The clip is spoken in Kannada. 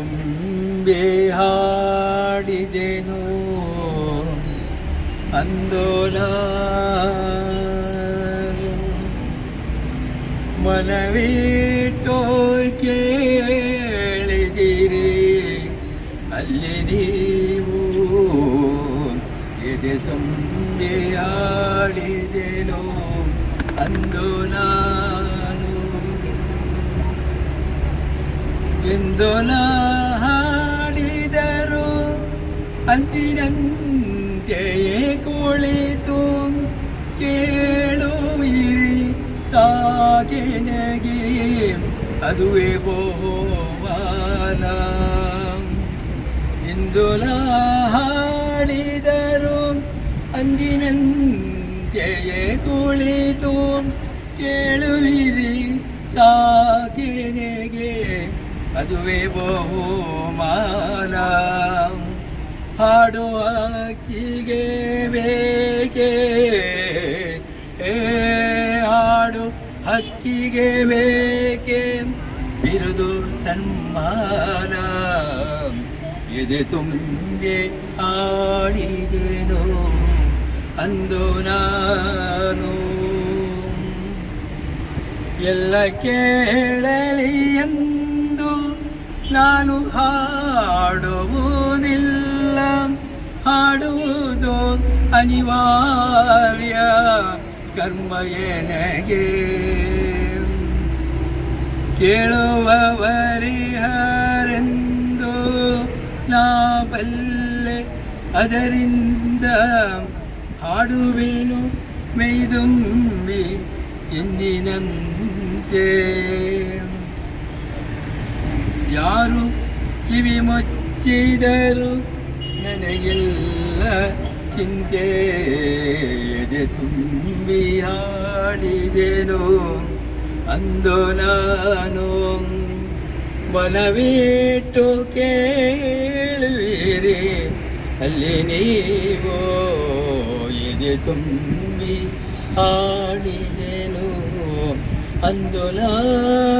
ತುಂಬಿ ಹಾಡಿದೆನು. ಅಂದೋಲ ಮನವಿಟ್ಟು ಕೇಳಿದಿರಿ. ಅಲ್ಲಿ ನೀವು ಎದೆ ತುಂಬಿ ಹಾಡಿದೆನು. ಅಂದು ಎಂದೊಲ ಹಾಡಿದರು ಅಂದಿನಂತೆಯೇ ಕುಳಿತು ಕೇಳುವಿರಿ ಸಾಗೆನಗೆ ಅದುವೇ ಬಹುಮಾನ ಎಂದೊಲ ಹಾಡಿದರು ಅಂದಿನಂತೆಯೇ ಕುಳಿತು ಕೇಳುವಿರಿ ಸಾಕೆನೆಗೆ ಅದುವೇ ಬಹುಮಾನ. ಹಾಡು ಕಿಗೆ ಬೇಕೆ? ಏ ಹಾಡು ಹಕ್ಕಿಗೆ ಬೇಕೆ? ಬಿರುದು ಸನ್ಮಾನ. ಎದೆ ತುಂಬೆ ಆಡಿದೆನು ಅಂದು ನಾನು. ಎಲ್ಲ ಕೇಳಲಿ ಎಂದು ನಾನು ಹಾಡುವುದಿಲ್ಲ. ಹಾಡುವುದು ಅನಿವಾರ್ಯ. ಕರ್ಮ ಎನಗೆ? ಕೇಳುವವರಿಹರೆಂದು ನಾ ಬಲ್ಲೆ ಅದರಿಂದ ಹಾಡುವೆನು ಮೈದುಂಬಿ ಎಂದಿನಂತೆ. ಯಾರು ಕಿವಿ ಮುಚ್ಚಿದರು? ನನಗಿಲ್ಲ ಚಿಂತೆ ಎದೆ ತುಂಬಿ ಹಾಡಿದೆನು. ಅಂದು ನಾನು ಮನವಿಟ್ಟು ಕೇಳುವಿರಿ. ಅಲ್ಲಿ ನೀವು ಎದೆ ತುಂಬಿ ಹಾಡಿದೆನು. ಅಂದು ನಾನು